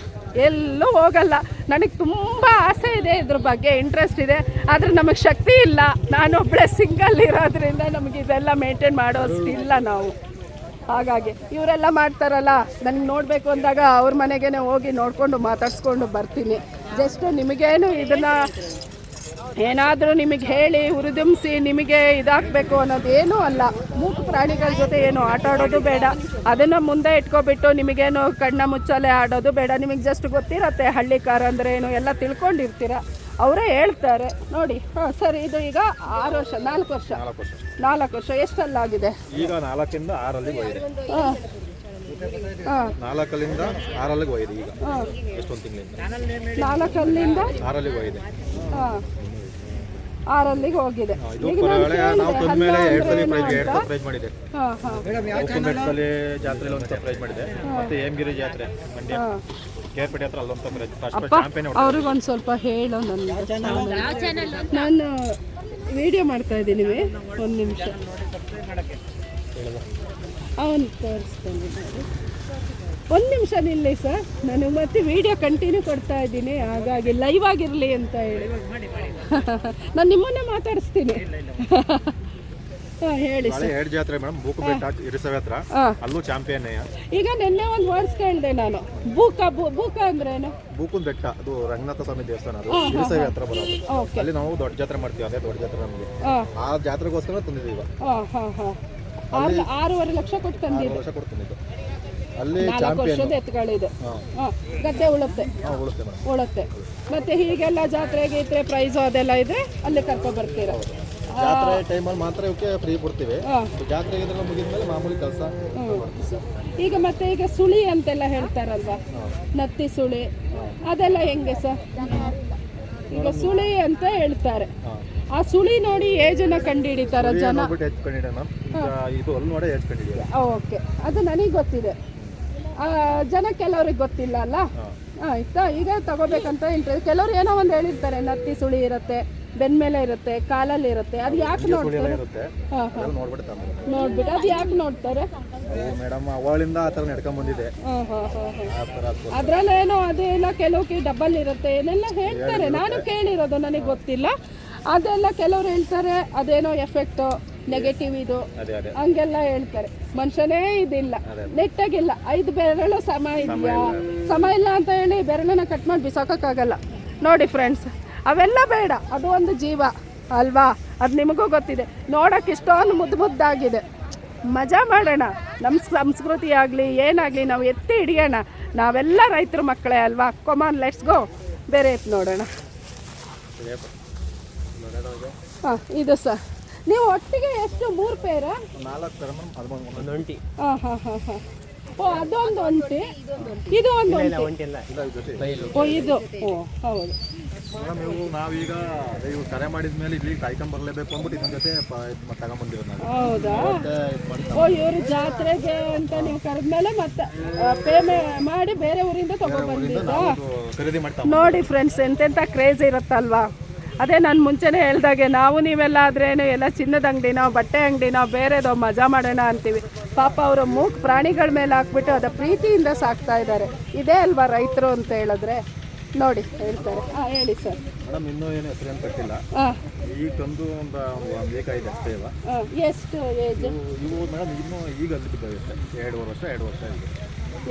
ಎಲ್ಲೂ ಹೋಗಲ್ಲ. ನನಗೆ ತುಂಬ ಆಸೆ ಇದೆ ಇದ್ರ ಬಗ್ಗೆ ಇಂಟ್ರೆಸ್ಟ್ ಇದೆ. ಆದರೆ ನಮಗೆ ಶಕ್ತಿ ಇಲ್ಲ. ನಾನೊಬ್ಬಳೇ ಸಿಂಗಲ್ ಇರೋದ್ರಿಂದ ನಮಗೆ ಇದೆಲ್ಲ ಮೇಂಟೈನ್ ಮಾಡೋ ಇಲ್ಲ ನಾವು. ಹಾಗಾಗಿ ಇವರೆಲ್ಲ ಮಾಡ್ತಾರಲ್ಲ, ನನಗೆ ನೋಡಬೇಕು ಅಂದಾಗ ಅವ್ರ ಮನೆಗೇ ಹೋಗಿ ನೋಡಿಕೊಂಡು ಮಾತಾಡಿಸ್ಕೊಂಡು ಬರ್ತೀನಿ. ಜಸ್ಟ್ ನಿಮಗೇನು ಇದನ್ನು ಏನಾದರೂ ನಿಮಗೆ ಹೇಳಿ ಹುರಿದುಂಬಿಸಿ ನಿಮಗೆ ಇದಾಗಬೇಕು ಅನ್ನೋದೇನೂ ಅಲ್ಲ. ಮೂಕು ಪ್ರಾಣಿಗಳ ಜೊತೆ ಏನು ಆಟ ಆಡೋದು ಬೇಡ. ಅದನ್ನು ಮುಂದೆ ಇಟ್ಕೊಬಿಟ್ಟು ನಿಮಗೇನು ಕಣ್ಣ ಮುಚ್ಚಲೆ ಆಡೋದು ಬೇಡ. ನಿಮಗೆ ಜಸ್ಟ್ ಗೊತ್ತಿರತ್ತೆ ಹಳ್ಳಿಕಾರ ಅಂದರೆ ಏನು, ಎಲ್ಲ ತಿಳ್ಕೊಂಡಿರ್ತೀರ. ಅವರೇ ಹೇಳ್ತಾರೆ ನೋಡಿ ಹಾಂ ಸರಿ ಇದು ಈಗ ಆರು ವರ್ಷ ನಾಲ್ಕು ವರ್ಷ. ನಾಲ್ಕು ವರ್ಷ. ನಾಲ್ಕು ವರ್ಷ ಎಷ್ಟಲ್ಲಾಗಿದೆ ಈಗ ನಾಲ್ಕಿಂದ ಆರಲ್ಲಿ ಹೋಗಿದೆ ಹಾಂ. ಹಾಂ. ನಾಲ್ಕಲ್ಲಿಂದ ಆರಲ್ಲಿಗೆ ಹೋಗಿದೆ ಈಗ. ಹಾಂ. ಎಷ್ಟೊಂದು ತಿಂಗಳಿಂದ? ನಾಲ್ಕಲ್ಲಿಂದ? ಆರಲ್ಲಿ ಹೋಗಿದೆ ಹಾಂ. ಆರಲ್ಲಿಗೆ ಹೋಗಿದೆ. ಈಗ ನಾನು ನಾವು ತಂದ ಮೇಲೆ ಎರಡು ಸಲ ಪ್ರೈಸ್ ಎರಡು ಸಲ ಪ್ರೈಸ್ ಮಾಡಿದೆ. ಹಾಂ ಹಾಂ. ಜಾತ್ರೆಯಲ್ಲಿ ಒಂದು ಸಲ ಪ್ರೈಸ್ ಮಾಡಿದೆ ಮತ್ತೆ ಹೇಮಗಿರಿ ಜಾತ್ರೆ ಮಂಡ್ಯ. ಅಪ್ಪ ಅವ್ರಿಗೊಂದು ಸ್ವಲ್ಪ ಹೇಳು ನನ್ನ ನಾನು ವಿಡಿಯೋ ಮಾಡ್ತಾ ಇದ್ದೀನಿ ಒಂದು ನಿಮಿಷ. ಅವನು ತೋರಿಸ್ತಾನೆ. ಒಂದು ನಿಮಿಷ ನಿಲ್ಲಿ ಸರ್. ನಾನು ಮತ್ತೆ ವಿಡಿಯೋ ಕಂಟಿನ್ಯೂ ಕೊಡ್ತಾ ಇದ್ದೀನಿ. ಹಾಗಾಗಿ ಲೈವ್ ಆಗಿರಲಿ ಅಂತ ಹೇಳಿ. ನಾನು ನಿಮ್ಮನ್ನೇ ಮಾತಾಡಿಸ್ತೀನಿ. ಹೇಳಿ ನಾಳೆ ಎರಡು ಜಾತ್ರೆ ಮೇಡಮ್ ಬೂಕು ಬೆಟ್ಟ ಇರಿಸವೆ ಹತ್ರ. ಹಾಂ. ಅಲ್ಲೂ ಚಾಂಪಿಯನ್ ಈಗ ನಿನ್ನೆ ಒಂದು ವರ್ಡ್ಸ್ ಕೇಳಿದೆ ನಾನು. ಬೂಕ ಭೂಕ ಬೂಕ ಅಂದ್ರೇನು? ಬೂಕುನ್ ಬೆಟ್ಟ ಅದು ರಂಗನಾಥ ಸ್ವಾಮಿ ದೇವಸ್ಥಾನ ಅದು. ಇರಿಸವೆ ಹತ್ರ ಬರೋದು. ಓಕೆ ಅಲ್ಲಿ ನಾವು ದೊಡ್ಡ ಜಾತ್ರೆ ಮಾಡ್ತೀವಿ ಅದೇ ದೊಡ್ಡ ಜಾತ್ರೆ ನಮಗೆ. ಹಾಂ. ಆ ಜಾತ್ರೆಗೋಸ್ಕರ ತಂದಿದ್ದೀವಿ ಹಾಂ ಹಾಂ ಹಾಂ. ಆರು ಆರೂವರೆ ಲಕ್ಷ ಕೊಟ್ಟು ತಂದಿದ್ದು. ಆರು ವರ್ಷ ಕೊಟ್ಟು ತಂದಿದ್ದು. ಅಲ್ಲಿ ನಾಲ್ಕು ಚಾಂಪಿಯನ್ ವರ್ಷದ ಎತ್ತುಗಳಿದು ಹಾಂ. ಹಾಂ ಗದ್ದೆ ಉಳುತ್ತೆ. ಹಾಂ ಉಳಿಸ್ತೇವೆ ಮೇಡಮ್ ಉಳುತ್ತೆ. ಮತ್ತೆ ಹೀಗೆಲ್ಲ ಜಾತ್ರೆ ಗೀತ್ರೆ ಪ್ರೈಸ್ ಅದೆಲ್ಲ ಇದ್ರೆ ಅಲ್ಲಿ ಕರ್ಕೊಂಡ್ ಬರ್ತೀರ? ಜಾತ್ರೆ ಟೈಮಲ್ಲಿ ಮಾತ್ರ ಇವಕ್ಕೆ ಫ್ರೀ ಕೊಡ್ತೀವಿ. ಜಾತ್ರೆ ಜಾತ್ರೆ ಮುಗಿದ ಮೇಲೆ ಮಾಮೂಲಿ ಕೆಲಸ ಈಗ ಮತ್ತೆ ಈಗ ಸುಳಿ ಅಂತೆಲ್ಲ ಹೇಳ್ತಾರಲ್ವಾ? ನತ್ತಿ ಸುಳಿ. ಅದೆಲ್ಲ ಹೆಂಗೆ ಸರ್? ಈಗ ಸುಳಿ ಅಂತ ಹೇಳ್ತಾರೆ. ಆ ಸುಳಿ ನೋಡಿ ಏಜನ ಕಂಡು ಹಿಡಿತಾರ ಜನ? ಇದು ನೋಡೇ ಓಕೆ. ಅದು ನನಗೆ ಗೊತ್ತಿದೆ. ಆ, ಜನ ಕೆಲವ್ರಿಗೆ ಗೊತ್ತಿಲ್ಲ ಅಲ್ಲ? ಆಯ್ತಾ? ಈಗ ತಗೋಬೇಕಂತ ಇಂಟ್ರೆಸ್ಟ್ ಕೆಲವ್ರು ಏನೋ ಒಂದು ಹೇಳಿರ್ತಾರೆ ನತ್ತಿ ಸುಳಿ ಇರುತ್ತೆ. ಬೆನ್ಮೇಲೆ ಇರುತ್ತೆ. ಕಾಲಲ್ಲಿ ಇರುತ್ತೆ ಅದು ಯಾಕೆ ನೋಡ್ತಾರೆ ನೋಡ್ಬಿಟ್ಟು ಅದು ಯಾಕೆ ನೋಡ್ತಾರೆ? ಮೇಡಮ್ ಅವಳಿಂದ ಆ ಥರ ನಡ್ಕೊಂಡ್ ಬಂದಿದೆ ಅದ್ರಲ್ಲೇನೋ ಅದೇನೋ ಕೆಲವು ಡಬಲ್ ಇರುತ್ತೆ ಏನೆಲ್ಲ ಹೇಳ್ತಾರೆ? ನಾನು ಕೇಳಿರೋದು ನನಗೆ ಗೊತ್ತಿಲ್ಲ. ಅದೆಲ್ಲ ಕೆಲವ್ರು ಹೇಳ್ತಾರೆ ಅದೇನೋ ಎಫೆಕ್ಟು ನೆಗೆಟಿವ್ ಇದು. ಹಂಗೆಲ್ಲ ಹೇಳ್ತಾರೆ. ಮನುಷ್ಯನೇ ಇದಿಲ್ಲ. ನೆಟ್ಟಾಗಿಲ್ಲ. ಐದು ಬೆರಳು ಸಮ ಇದೆಯಾ ಸಮ ಇಲ್ಲ. ಅಂತ ಹೇಳಿ ಬೆರಳನ್ನ ಕಟ್ ಮಾಡಿ ಬಿಸಾಕೋಕ್ಕಾಗಲ್ಲ. ನೋಡಿ ಫ್ರೆಂಡ್ಸ್ ಅವೆಲ್ಲ ಬೇಡ. ಅದು ಒಂದು ಜೀವ ಅಲ್ವಾ? ಅದು ನಿಮಗೂ ಗೊತ್ತಿದೆ. ನೋಡೋಕೆ ಇಷ್ಟೊಂದು ಮುದ್ದು ಮುದ್ದಾಗಿದೆ. ಮಜಾ ಮಾಡೋಣ. ನಮ್ಮ ಸಂಸ್ಕೃತಿ ಆಗಲಿ ಏನಾಗಲಿ ನಾವು ಎತ್ತಿ ಹಿಡಿಯೋಣ. ನಾವೆಲ್ಲ ರೈತರ ಮಕ್ಕಳೇ ಅಲ್ವಾ? ಕೊಮಾನ್ ಲೆಟ್ಸ್ ಗೋ ಬೇರೆ ಎತ್ತು ನೋಡೋಣ. ಹಾಂ ಇದು ಸರ್ ನೀವು ಒಟ್ಟಿಗೆ ಎಷ್ಟು? ಮೂರು ಪೇರ ಹಾಂ ಹಾಂ ಹಾಂ ಹಾಂ. ಓ ಅದೊಂದು ಒಂಟಿ. ಇದು ಒಂದು ಒಂಟಿ. ಓ ಇದು. ಓ ಹೌದು. ಮೇಡಮ್ ಇವು ನಾವೀಗ ಇವು ಕರೆ ಮಾಡಿದ ಮೇಲೆ ಇಲ್ಲಿ ಕಾಯ್ಕೊಂಡ್ ಬರಲೇಬೇಕು ಅಂದ್ಬಿಟ್ಟು ಇದನ್ನ ಜೊತೆ ತಗೊಂಡ್ಬಂದಿರೋದು ನಾವು ಹೌದಾ? ಓ ಇವರು ಜಾತ್ರೆಗೆ ಅಂತ ನೀವು ಕರೆದ್ಮೇಲೆ ಮತ್ತೆ ಪೇಮೆ ಮಾಡಿ ಬೇರೆ ಊರಿಂದ ಖರೀದಿ ಮಾಡ್ತಾ ನೋಡಿ ಫ್ರೆಂಡ್ಸ್ ಎಂತೆಂಥ ಕ್ರೇಜ್ ಇರುತ್ತಲ್ವಾ? ಅದೇ ನಾನು ಮುಂಚೆನೇ ಹೇಳ್ದಾಗೆ ನಾವು ನೀವೆಲ್ಲ ಆದ್ರೇನು ಎಲ್ಲ ಚಿನ್ನದ ಅಂಗಡಿ ನಾವು ಬಟ್ಟೆ ಅಂಗಡಿ ನಾವು ಬೇರೆದೋ ಮಜಾ ಮಾಡೋಣ ಅಂತೀವಿ. ಪಾಪ ಅವರು ಮೂಕ್ ಪ್ರಾಣಿಗಳ ಮೇಲೆ ಹಾಕ್ಬಿಟ್ಟು ಅದ ಪ್ರೀತಿಯಿಂದ ಸಾಕ್ತಾ ಇದ್ದಾರೆ. ಇದೇ ಅಲ್ವಾ ರೈತರು ಅಂತ ಹೇಳಿದ್ರೆ? ನೋಡಿ ಹೇಳ್ತಾರೆ. ಹಾಂ ಹೇಳಿ ಸರ್ ಮೇಡಮ್ ಇನ್ನೂ ಏನು ಹೆಸರು ಏನು ಕಟ್ಟಿಲ್ಲ ಹಾಂ. ಈಗ ತಂದು ಒಂದು ಒಂದು ಬೇಕಾಗಿದೆ ಅಷ್ಟೇ ಇವ ಹಾಂ ಎಷ್ಟು ಏಜ್ ಇವು ಮೇಡಮ್ ಇನ್ನೂ ಈಗ ಅಲ್ಲಿ ಬಿದ್ದಾವೆ ಎರಡೂವರೆ ವರ್ಷ ಎರಡು ವರ್ಷ ಆಗಿದೆ.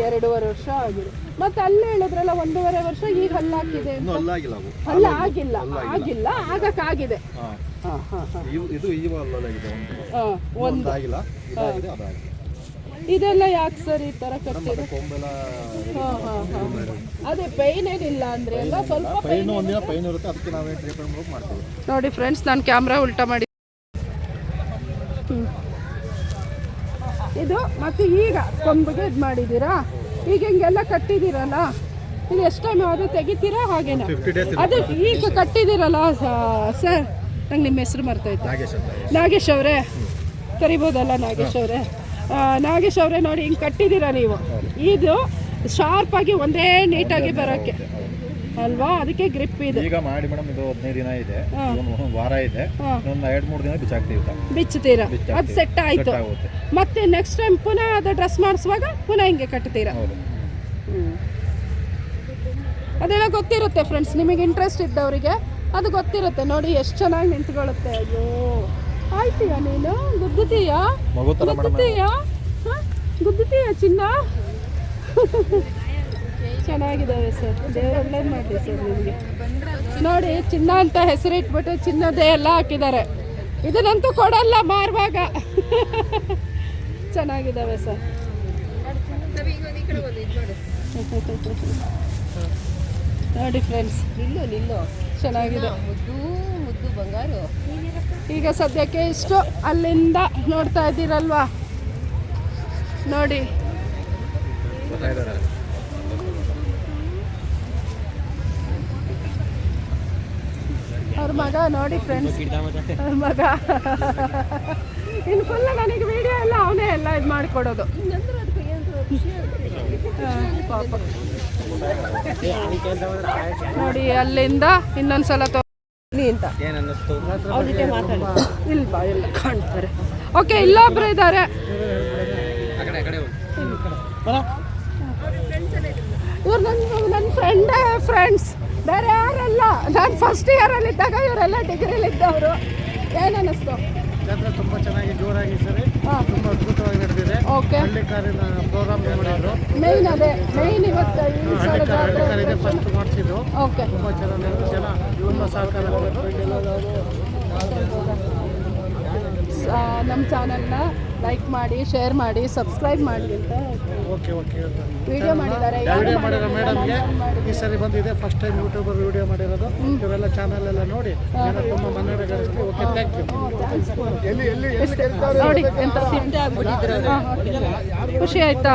ಎರಡೂವರೆ ವರ್ಷ ಆಗಿದೆ. ಮತ್ತೆ ಅಲ್ಲೇ ಹೇಳಿದ್ರಲ್ಲ ಒಂದೂವರೆ ವರ್ಷ ಈಗ ಹಲ್ಲಾಕಿದೆ ಇನ್ನೂ ಅಲ್ಲಾಗಿಲ್ಲ ಅವು. ಅಲ್ಲ ಆಗಿಲ್ಲ. ಆಗಿಲ್ಲ ಆಗಕ್ಕಾಗಿದೆ. ಹಾಂ. ಹಾಂ ಹಾಂ ಇದು ಇವ ಅಲ್ಲಾಗಿದೆ ಒಂದು. ಒಂದಾಗಿಲ್ಲ ಒಂದು. ಒಂದು ಆಗಿಲ್ಲ ಇದಾಗಿದೆ ಅದಾಗಿದೆ. ಇದೆಲ್ಲ ಯಾಕೆ ಸರ್ ಈ ತರ ಕಟ್ಟಿದೆ? ಅದೇ ಪೈನ್ ಏನಿಲ್ಲ ಅಂದ್ರೆ ಎಲ್ಲ ಸ್ವಲ್ಪ ಪೈನ್ ಒಂದಿನ ಪೈನ್ ಇರುತ್ತೆ ಅದಕ್ಕೆ ನಾವೇ ಟ್ರೀಟ್ಮೆಂಟ್ ಮಾಡಿ ಮಾಡ್ತೀವಿ. ನೋಡಿ ಫ್ರೆಂಡ್ಸ್ ನಾನು ಕ್ಯಾಮ್ರಾ ಉಲ್ಟಾ ಮಾಡಿ. ಇದು ಮತ್ತೆ ಈಗ ಕೊಂಬಿಗೆ ಇದು ಮಾಡಿದ್ದೀರಾ? ಈಗ ಹಿಂಗೆಲ್ಲ ಕಟ್ಟಿದ್ದೀರಲ್ಲ? ಇದು ಎಷ್ಟು ಟೈಮ್ ಅದು ತೆಗಿತೀರಾ ಹಾಗೇನಾ? ಅದು ಈಗ ಕಟ್ಟಿದ್ದೀರಲ್ಲ ಸರ್ ನಂಗೆ ನಿಮ್ಮ ಹೆಸರು ಮರ್ತೈತೆ ನಾಗೇಶ್ ಅವರೇ? ಕರಿಬೋದಲ್ಲ ನಾಗೇಶ್ ಅವರೇ? ನಾಗೇಶ್ ಅವರೇ ನೋಡಿ ಹಿಂಗೆ ಕಟ್ಟಿದ್ದೀರಾ ನೀವು? ಇದು ಶಾರ್ಪಾಗಿ ಒಂದೇ ನೀಟಾಗಿ ಬರೋಕ್ಕೆ. ಅಲ್ವಾ? ಅದಕ್ಕೆ ಗ್ರಿಪ್ ಇದೆ. ಈಗ ಮಾಡಿ ಮೇಡಮ್ ಇದು ಹದಿನೈದು ದಿನ ಇದೆ. ಒಂದು ವಾರ ಇದೆ. ಇನ್ನೊಂದು ಎರಡು ಮೂರು ದಿನ ಬಿಚ್ಚಾಕ್ತೀವಿ. ಬಿಚ್ಚುತ್ತೀರಾ. ಅದು ಸೆಟ್ ಆಯಿತು. ಮತ್ತೆ ನೆಕ್ಸ್ಟ್ ಟೈಮ್ ಪುನಃ ಅದು ಡ್ರೆಸ್ ಮಾಡಿಸುವಾಗ ಪುನಃ ಹಿಂಗೆ ಕಟ್ತೀರಾ? ಅದೆಲ್ಲ ಗೊತ್ತಿರುತ್ತೆ ಫ್ರೆಂಡ್ಸ್ ನಿಮಗೆ ಇಂಟ್ರೆಸ್ಟ್ ಇದ್ದವರಿಗೆ. ಅದು ಗೊತ್ತಿರುತ್ತೆ. ನೋಡಿ ಎಷ್ಟು ಚೆನ್ನಾಗಿ ನಿಂತ್ಕೊಳ್ಳುತ್ತೆ. ಅಯ್ಯೋ. ಆಯ್ತೀಯಾ ನೀನು? ಗುದ್ದುತ್ತೀಯಾ ಹ? ಗುದ್ದುತ್ತೀಯಾ ಚಿನ್ನ? ಚೆನ್ನಾಗಿದ್ದಾವೆ ಸರ್. ದೇವ್ರು ಒಳ್ಳೇದು ಸರ್ ನಿಮಗೆ. ನೋಡಿ ಚಿನ್ನ ಅಂತ ಹೆಸರಿಟ್ಬಿಟ್ಟು ಚಿನ್ನದೇ ಎಲ್ಲ ಹಾಕಿದ್ದಾರೆ. ಇದನ್ನಂತೂ ಕೊಡಲ್ಲ ಮಾರುವಾಗ. ಚೆನ್ನಾಗಿದ್ದಾವೆ ಸರ್. ನೋಡಿ ಫ್ರೆಂಡ್ಸ್. ನಿಲ್ಲು ನಿಲ್ಲು. ಚೆನ್ನಾಗಿದೆ. ಮುದ್ದು ಮುದ್ದು ಬಂಗಾರು. ಈಗ ಸದ್ಯಕ್ಕೆ ಇಷ್ಟು ಅಲ್ಲಿಂದ ನೋಡ್ತಾ ಇದ್ದೀರಲ್ವಾ? ನೋಡಿ. ಅವ್ರ ಮಗ ನೋಡಿ ಫ್ರೆಂಡ್ಸ್ ಅವ್ರ ಮಗ. ಇನ್ನು ಫುಲ್ ನನಗೆ ವಿಡಿಯೋ ಎಲ್ಲ ಅವನೇ ಎಲ್ಲ ಇದು ಮಾಡಿಕೊಡೋದು. ಪಾಪ. ನೋಡಿ ಅಲ್ಲಿಂದ ಇನ್ನೊಂದ್ಸಲ ತೊ ಅಂತ. ಏನು ಅನ್ನಿಸ್ತು ಅವ್ರ ಮಾತಾಡಿ. ಇಲ್ವಾ ಇಲ್ಲ ಕಾಣ್ತಾರೆ. ಓಕೆ ಇಲ್ಲೊಬ್ರು ಇದ್ದಾರೆ ಇವ್ರು ನನ್ನ ನನ್ನ ಫ್ರೆಂಡೇ ಫ್ರೆಂಡ್ಸ್ ಬೇರೆ ಯಾರಲ್ಲ? ನಾನು ಫಸ್ಟ್ ಇಯರಲ್ಲಿ ಇದ್ದಾಗ ಇವರೆಲ್ಲ ಡಿಗ್ರಿಲಿ ಇದ್ದವರು. ಏನು ಅನ್ನಿಸ್ತು ಜಾತ್ರೆ ತುಂಬಾ ಚೆನ್ನಾಗಿ ಜೋರಾಗಿ ಸರಿ. ತುಂಬಾ ಅದ್ಭುತವಾಗಿ ನಡೆದಿದೆ. ಓಕೆ. ಹಳ್ಳಿ ಕಾರಿನ ಪ್ರೋಗ್ರಾಮ್ ಮಾಡಿದ್ರು. ಮೇನ್ ಅದೇ ಮೇಯ್ನ್ ಇವತ್ತು ಈ ಸಲ ಹಳ್ಳಿ ಕಾರ್ ಹಳ್ಳಿ ಕಾರಿದೆ ಜಾತ್ರೆ ಫಸ್ಟ್ ಮಾಡಿಸಿದ್ರು ಓಕೆ. ತುಂಬ ಚೆನ್ನಾಗಿ ನಡೆದು ಜನ ತುಂಬ ಸಹಕಾರ ನಮ್ಮ ಚಾನಲ್ನ ಲೈಕ್ ಮಾಡಿ ಶೇರ್ ಮಾಡಿ ಸಬ್ಸ್ಕ್ರೈಬ್ ಮಾಡಿ ಅಂತ ಓಕೆ ಓಕೆ ವಿಡಿಯೋ ಮಾಡಿದ್ದಾರೆ. ವಿಡಿಯೋ ಮಾಡಿರೋ ಮೇಡಮ್ಗೆ ಈ ಸರಿ ಬಂದಿದೆ. ಫಸ್ಟ್ ಟೈಮ್ ಯೂಟ್ಯೂಬರ್ ವಿಡಿಯೋ ಮಾಡಿರೋದು. ಇವರೆಲ್ಲ ಚಾನಲ್ ಎಲ್ಲ ನೋಡಿ. ಜನ ತುಂಬ ಮನ್ನಣೆ ಗಳಿಸ್ಲಿ ಓಕೆ ಥ್ಯಾಂಕ್ ಯು ನೋಡಿ ಎಂತ ಖುಷಿ ಆಯ್ತಾ?